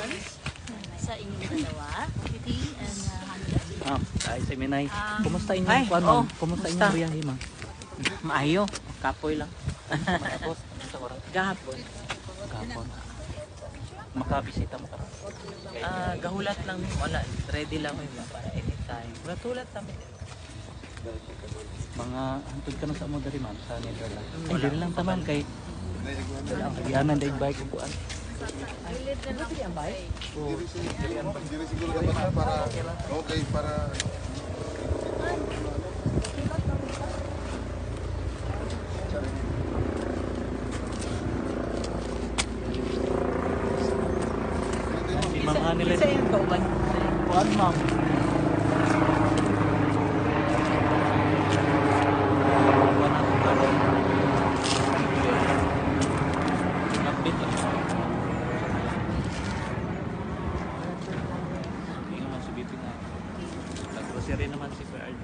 congratulations sa inyong dalawa, Kitty and uh, Hannah. Ma'am, ay sa Minay. Ah. Kumusta inyong Ay, kuan, oh? Kumusta inyong biyahe, ma'am? Maayo, kapoy lang. Tapos, sa oras Gahapon. kapon. Makabisita mo ka. Ah, gahulat lang wala. Ready lang ko yun para anytime. Gatulat kami. Mga hantod ka na sa mo diri ma'am sa Netherlands. Ay, lang taman kay kagianan dahil bike ko kuan. Hindi siguro dapat na para okay para Ma'am Annalyn. Isa yung kauban. Kuan, ma'am. Kuan ako karon. Update lang. Hindi naman si BP na. Nag-grocery naman si Kuya RD.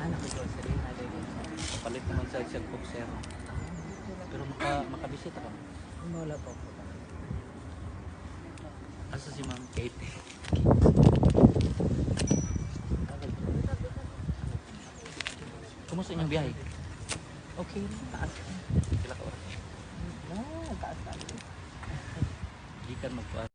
Ah, nakagrocery na din. Palit naman sa isang boxer. Pero maka, makabisita ka. Wala po. Asa si Ma'am Kate? Kumusta inyong biyahe? Okay, taas. Kila ka oras? Ah, taas taas. Gikan magkuha